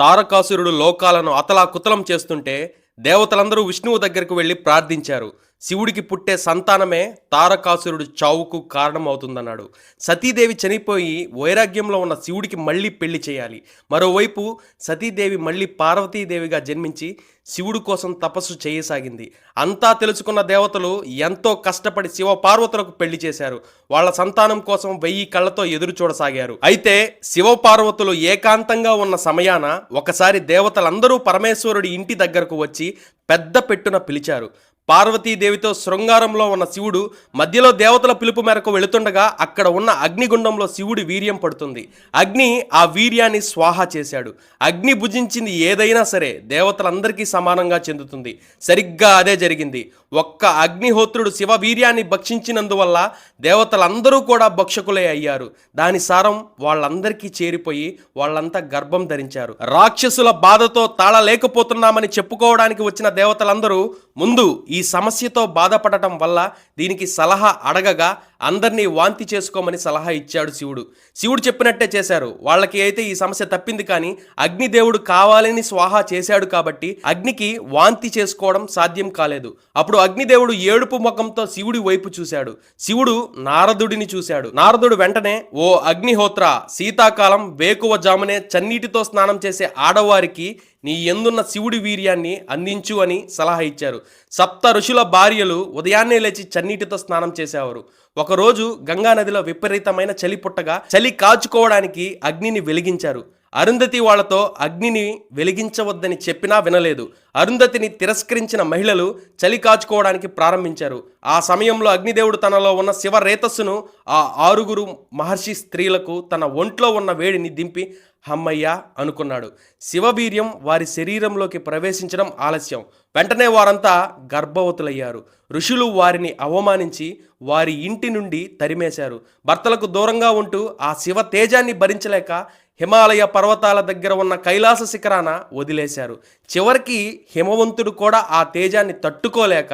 తారకాసురుడు లోకాలను అతలాకుతలం చేస్తుంటే దేవతలందరూ విష్ణువు దగ్గరకు వెళ్ళి ప్రార్థించారు. శివుడికి పుట్టే సంతానమే తారకాసురుడు చావుకు కారణమవుతుందన్నాడు. సతీదేవి చనిపోయి వైరాగ్యంలో ఉన్న శివుడికి మళ్ళీ పెళ్ళి చేయాలి. మరోవైపు సతీదేవి మళ్ళీ పార్వతీదేవిగా జన్మించి శివుడు కోసం తపస్సు చేయసాగింది. అంతా తెలుసుకున్న దేవతలు ఎంతో కష్టపడి శివ పార్వతులకు పెళ్ళి చేశారు. వాళ్ళ సంతానం కోసం వెయ్యి కళ్ళతో ఎదురు చూడసాగారు. అయితే శివ పార్వతులు ఏకాంతంగా ఉన్న సమయాన ఒకసారి దేవతలందరూ పరమేశ్వరుడి ఇంటి దగ్గరకు వచ్చి పెద్ద పెట్టున పిలిచారు. పార్వతీదేవితో శృంగారంలో ఉన్న శివుడు మధ్యలో దేవతల పిలుపు మేరకు వెళుతుండగా అక్కడ ఉన్న అగ్నిగుండంలో శివుడి వీర్యం పడుతుంది. అగ్ని ఆ వీర్యాన్ని స్వాహా చేశాడు. అగ్ని భుజించింది ఏదైనా సరే దేవతలందరికీ సమానంగా చెందుతుంది. సరిగ్గా అదే జరిగింది. ఒక్క అగ్నిహోత్రుడు శివ వీర్యాన్ని భక్షించినందువల్ల దేవతలందరూ కూడా భక్షకులే అయ్యారు. దాని సారం వాళ్ళందరికీ చేరిపోయి వాళ్ళంతా గర్భం ధరించారు. రాక్షసుల బాధతో తాళలేకపోతున్నామని చెప్పుకోవడానికి వచ్చిన దేవతలందరూ ముందు ఈ సమస్యతో బాధపడటం వల్ల దీనికి సలహా అడగగా అందరినీ వాంతి చేసుకోమని సలహా ఇచ్చాడు శివుడు. శివుడు చెప్పినట్టే చేశారు. వాళ్ళకి అయితే ఈ సమస్య తప్పింది కానీ అగ్నిదేవుడు కావాలని స్వాహా చేశాడు కాబట్టి అగ్నికి వాంతి చేసుకోవడం సాధ్యం కాలేదు. అప్పుడు అగ్నిదేవుడు ఏడుపు ముఖంతో శివుడి వైపు చూశాడు. శివుడు నారదుడిని చూశాడు. నారదుడు వెంటనే ఓ అగ్నిహోత్ర శీతాకాలం వేకువ జామునే చన్నీటితో స్నానం చేసే ఆడవారికి నీ ఎందున్న శివుడి వీర్యాన్ని అందించు అని సలహా ఇచ్చారు. సప్త ఋషుల భార్యలు ఉదయాన్నే లేచి చన్నీటితో స్నానం చేసేవారు. ఒకరోజు గంగా నదిలో విపరీతమైన చలి పుట్టగా చలి కాచుకోవడానికి అగ్నిని వెలిగించారు. అరుంధతి వాళ్ళతో అగ్నిని వెలిగించవద్దని చెప్పినా వినలేదు. అరుంధతిని తిరస్కరించిన మహిళలు చలి కాచుకోవడానికి ప్రారంభించారు. ఆ సమయంలో అగ్నిదేవుడు తనలో ఉన్న శివ రేతస్సును ఆ ఆరుగురు మహర్షి స్త్రీలకు తన ఒంట్లో ఉన్న వేడిని దింపి హమ్మయ్య అనుకున్నాడు. శివవీర్యం వారి శరీరంలోకి ప్రవేశించడం ఆలస్యం. వెంటనే వారంతా గర్భవతులయ్యారు. ఋషులు వారిని అవమానించి వారి ఇంటి నుండి తరిమేశారు. భర్తలకు దూరంగా ఉంటూ ఆ శివ తేజాన్ని భరించలేక హిమాలయ పర్వతాల దగ్గర ఉన్న కైలాస శిఖరాన వదిలేశారు. చివరికి హిమవంతుడు కూడా ఆ తేజాన్ని తట్టుకోలేక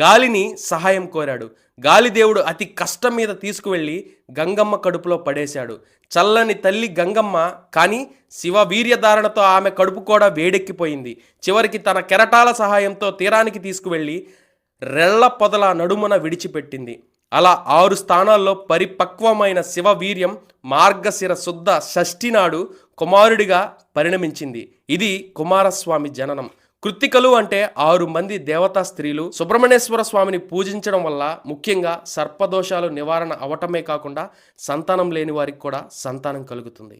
గాలిని సహాయం కోరాడు. గాలిదేవుడు అతి కష్టం మీద తీసుకువెళ్ళి గంగమ్మ కడుపులో పడేశాడు. చల్లని తల్లి గంగమ్మ కానీ శివ వీర్యధారణతో ఆమె కడుపు కూడా వేడెక్కిపోయింది. చివరికి తన కెరటాల సహాయంతో తీరానికి తీసుకువెళ్ళి రెళ్ళ పొదల నడుమున విడిచిపెట్టింది. అలా ఆరు స్థానాల్లో పరిపక్వమైన శివ వీర్యం మార్గశిర శుద్ధ షష్ఠి నాడు కుమారుడిగా పరిణమించింది. ఇది కుమారస్వామి జననం. కృత్తికలు అంటే ఆరు మంది దేవతా స్త్రీలు. సుబ్రహ్మణ్యేశ్వర స్వామిని పూజించడం వల్ల ముఖ్యంగా సర్పదోషాలు నివారణ అవటమే కాకుండా సంతానం లేని వారికి కూడా సంతానం కలుగుతుంది.